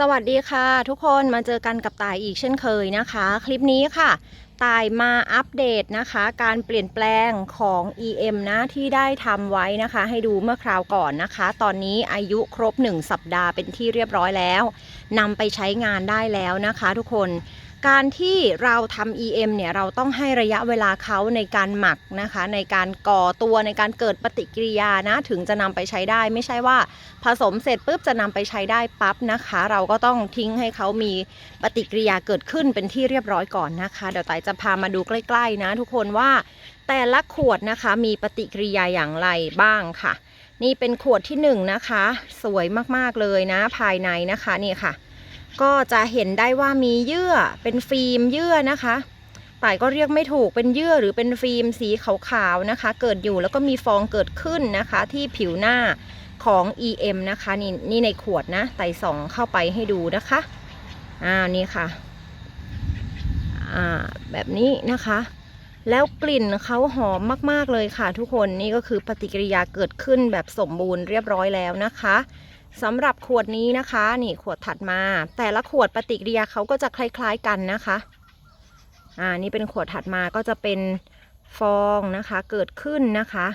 สวัสดีค่ะทุกคนมาเจอกันกับตายอีกเช่นเคยนะคะ คลิปนี้ค่ะ ตายมาอัปเดตนะคะ การเปลี่ยนแปลงของ EM นะที่ได้ทำไว้นะคะ ให้ดูเมื่อคราวก่อนนะคะ ตอนนี้อายุครบ 1 สัปดาห์เป็นที่เรียบร้อยแล้วนำไปใช้งานได้แล้วนะคะ ทุกคน การที่เราทำ EM เนี่ยเราต้องให้ระยะเวลาเขาในการหมักนะคะ ในการก่อตัวในการเกิดปฏิกิริยานะ ถึงจะนำไปใช้ได้ ไม่ใช่ว่าผสมเสร็จปุ๊บจะนำไปใช้ได้ปั๊บนะคะ เราก็ต้องทิ้งให้เขามีปฏิกิริยาเกิดขึ้นเป็นที่เรียบร้อยก่อนนะคะ เดี๋ยวไตจะพามาดูใกล้ๆนะ ทุกคนว่าแต่ละขวดนะคะมีปฏิกิริยาอย่างไรบ้างค่ะ นี่เป็นขวดที่หนึ่งนะคะ สวยมากๆเลยนะ ภายในนะคะนี่ค่ะ ก็จะเห็นได้ว่ามีเยื่อเป็นฟิล์มเยื่อนะคะต่ายก็เรียกไม่ถูกเป็นเยื่อหรือเป็นฟิล์มสีขาวๆนะคะ เกิดอยู่แล้วก็มีฟองเกิดขึ้นนะคะ ที่ผิวหน้าของ EM นะคะนี่นี่ในขวดนะไต่ส่องเข้าไปให้ดูนะคะอ่านี่ค่ะอ่าแบบนี้นะคะ แล้วกลิ่นเขาหอมมากๆเลยค่ะทุกคนนี่ก็คือปฏิกิริยาเกิดขึ้นแบบสมบูรณ์เรียบร้อยแล้วนะคะ สำหรับขวดนี้นะคะนี่ขวดถัดมา แต่ละขวดปฏิกิริยาเขาก็จะคล้ายๆกันนะคะอ่านี่เป็นขวดถัดมาก็จะเป็นฟองนะคะเกิดขึ้นนะคะ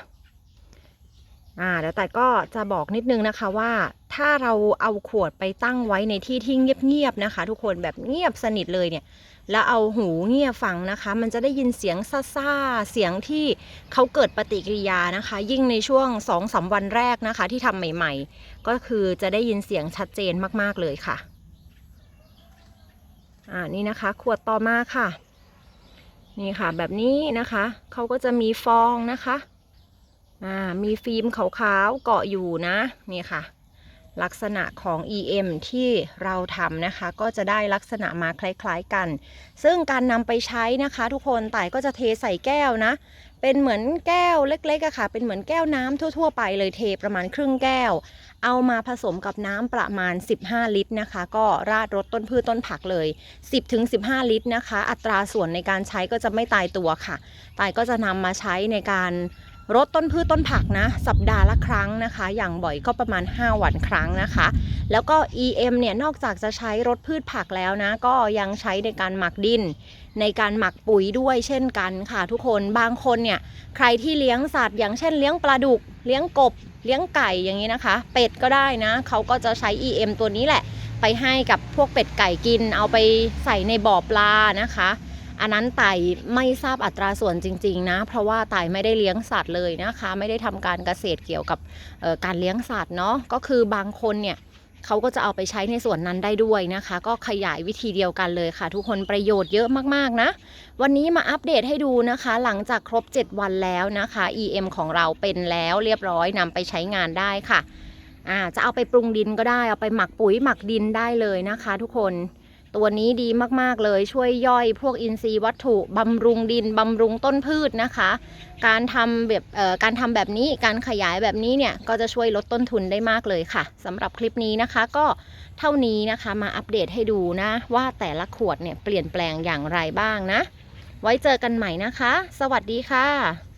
อ่าเดี๋ยวแต่ก็จะบอกนิดนึงนะคะว่า ถ้าเราเอาขวดไปตั้งไว้ในที่ที่เงียบๆนะคะ ทุกคนแบบเงียบสนิทเลยเนี่ย แล้วเอาหูเงี่ยฟังนะคะ มันจะได้ยินเสียงซ่าๆเสียงที่เขาเกิดปฏิกิริยานะคะ ยิ่งในช่วง2องสาวันแรกนะคะ ที่ทำใหม่ๆ ก็คือจะได้ยินเสียงชัดเจนมากๆเลยค่ะอ่านี่นะคะ ขวดต่อมาค่ะ นี่ค่ะแบบนี้นะคะเขาก็จะมีฟองนะคะอ่ามีฟิล์มขาวๆเกาะอยู่นะ นี่ค่ะ ลักษณะของ EM ที่เราทำนะคะ ก็จะได้ลักษณะมาคล้ายๆกัน ซึ่งการนำไปใช้นะคะทุกคนต่ายก็จะเทใส่แก้วนะ เป็นเหมือนแก้วเล็กๆอะค่ะ เป็นเหมือนแก้วน้ำทั่ว ๆ ไปเลยเทประมาณครึ่งแก้ว เอามาผสมกับน้ำประมาณ 15 ลิตรนะคะ ก็ราดรดต้นพืชต้นผักเลย 10-15 ลิตรนะคะ อัตราส่วนในการใช้ก็จะไม่ตายตัวค่ะต่ายก็จะนำมาใช้ในการ รดต้นพืชต้นผักนะ สัปดาห์ละครั้งนะคะ อย่างบ่อยก็ประมาณ 5 วันครั้งนะคะ แล้วก็ EM เนี่ยนอกจากจะใช้รดพืชผักแล้วนะ ก็ยังใช้ในการหมักดิน ในการหมักปุ๋ยด้วยเช่นกันค่ะ ทุกคนบางคนเนี่ยใครที่เลี้ยงสัตว์อย่างเช่นเลี้ยงปลาดุก เลี้ยงกบ เลี้ยงไก่อย่างนี้นะคะ เป็ดก็ได้นะเขาก็จะใช้ EM ตัวนี้แหละ ไปให้กับพวกเป็ดไก่กิน เอาไปใส่ในบ่อปลานะคะ อันนั้นไต่ไม่ทราบอัตราส่วนจริง ๆ นะ เพราะว่าไต่ไม่ได้เลี้ยงสัตว์เลยนะคะ ไม่ได้ทำการเกษตรเกี่ยวกับการเลี้ยงสัตว์เนาะก็คือบางคนเนี่ยเขาก็จะเอาไปใช้ในส่วนนั้นได้ด้วยนะคะ ก็ขยายวิธีเดียวกันเลยค่ะ ทุกคนประโยชน์เยอะมากๆนะ วันนี้มาอัปเดตให้ดูนะคะ หลังจากครบ 7 วันแล้วนะคะ EM ของเราเป็นแล้วเรียบร้อยนำไปใช้งานได้ค่ะอ่าจะเอาไปปรุงดินก็ได้เอาไปหมักปุ๋ยหมักดินได้เลยนะคะ ทุกคน ตัวนี้ดีมากๆเลยช่วยย่อยพวกอินทรีย์วัตถุบำรุงดินบำรุงต้นพืชนะคะ การทำแบบการทำแบบนี้การขยายแบบนี้เนี่ยก็จะช่วยลดต้นทุนได้มากเลยค่ะสำหรับคลิปนี้นะคะก็เท่านี้นะคะมาอัปเดตให้ดูนะ ว่าแต่ละขวดเนี่ยเปลี่ยนแปลงอย่างไรบ้างนะ ไว้เจอกันใหม่นะคะ สวัสดีค่ะ